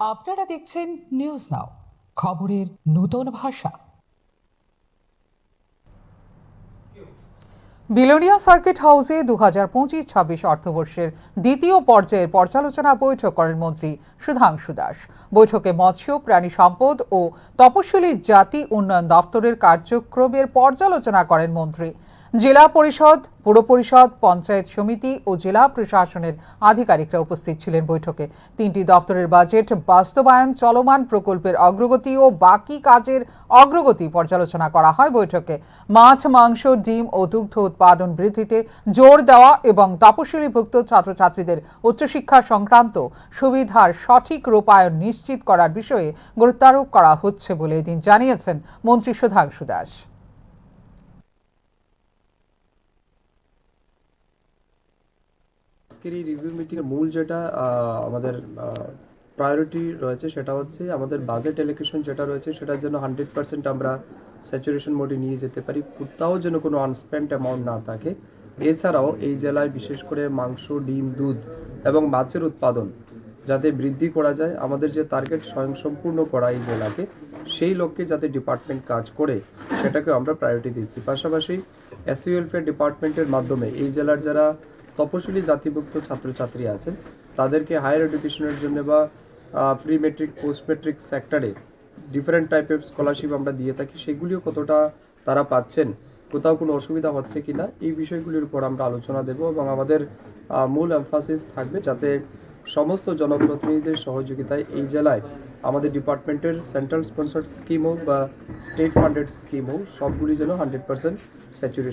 আপনারা দেখছেন news now খবরের নূতন ভাষা। বিলোনিয়া সার্কিট হাউসে দু হাজার পঁচিশ, ছাব্বিশ অর্থবর্ষের দ্বিতীয় পর্যায়ের পর্যালোচনা বৈঠক করেন মন্ত্রী সুধাংশু দাস। বৈঠকে মৎস্য, প্রাণী সম্পদ ও তপশিলি জাতি উন্নয়ন দপ্তরের কার্যক্রমের পর্যালোচনা করেন মন্ত্রী জেলা পরিষদ, পুর পরিষদ, পঞ্চায়েত সমিতি ও জেলা প্রশাসনের আধিকারিকরা উপস্থিত ছিলেন বৈঠকে। তিনটি দপ্তরের বাজেট বাস্তবায়ন, চলমান প্রকল্পের অগ্রগতি ও বাকি কাজের অগ্রগতি পর্যালোচনা করা হয় বৈঠকে। মাছ, মাংস, ডিম ও দুগ্ধ উৎপাদন বৃদ্ধিতে জোর দেওয়া এবং তপশিলীভুক্ত ছাত্রছাত্রীদের উচ্চশিক্ষা সংক্রান্ত সুবিধার সঠিক রূপায়ণ নিশ্চিত করার বিষয়ে গুরুত্বারোপ করা হচ্ছে বলে এদিন জানিয়েছেন মন্ত্রী সুধাংশু দাস। আজকের এই রিভিউ মিটিংয়ের মূল যেটা আমাদের প্রায়োরিটি রয়েছে সেটা হচ্ছে আমাদের বাজেট এলোকেশন যেটা রয়েছে সেটার জন্য হান্ড্রেড পার্সেন্ট আমরা স্যাচুরেশন মোডে নিয়ে যেতে পারি। কোথাও যেন কোনো আনস্পেন্ড অ্যামাউন্ট না থাকে। এছাড়াও এই জেলায় বিশেষ করে মাংস, ডিম, দুধ এবং মাছের উৎপাদন যাতে বৃদ্ধি করা যায়, আমাদের যে টার্গেট স্বয়ংসম্পূর্ণ করা এই জেলাকে, সেই লক্ষ্যে যাতে ডিপার্টমেন্ট কাজ করে সেটাকে আমরা প্রায়োরিটি দিচ্ছি পাশাপাশি এসসি ওয়েলফেয়ার ডিপার্টমেন্টের মাধ্যমে এই জেলার যারা তপশিলি জাতিভুক্ত ছাত্রছাত্রী আছেন। তাদেরকে হায়ার এডুকেশনের জন্য বা প্রি মেট্রিক পোস্ট মেট্রিক সেক্টরে ডিফারেন্ট টাইপের স্কলারশিপ আমরা দিয়ে থাকি, সেগুলিও কতটা তারা পাচ্ছেন, কোথাও কোনো অসুবিধা হচ্ছে কিনা, এই বিষয়গুলির উপর আমরা আলোচনা দেব এবং আমাদের মূল এমফাসিস থাকবে যাতে সমস্ত জনপ্রতিনিধিদের সহযোগিতায় এই জেলায় আমাদের ডিপার্টমেন্টের সেন্ট্রাল স্পন্সার্ড স্কিম হোক বা স্টেট ফান্ডেড স্কিম হোক, সবগুলি যেন হান্ড্রেড পার্সেন্ট স্যাচুরেশন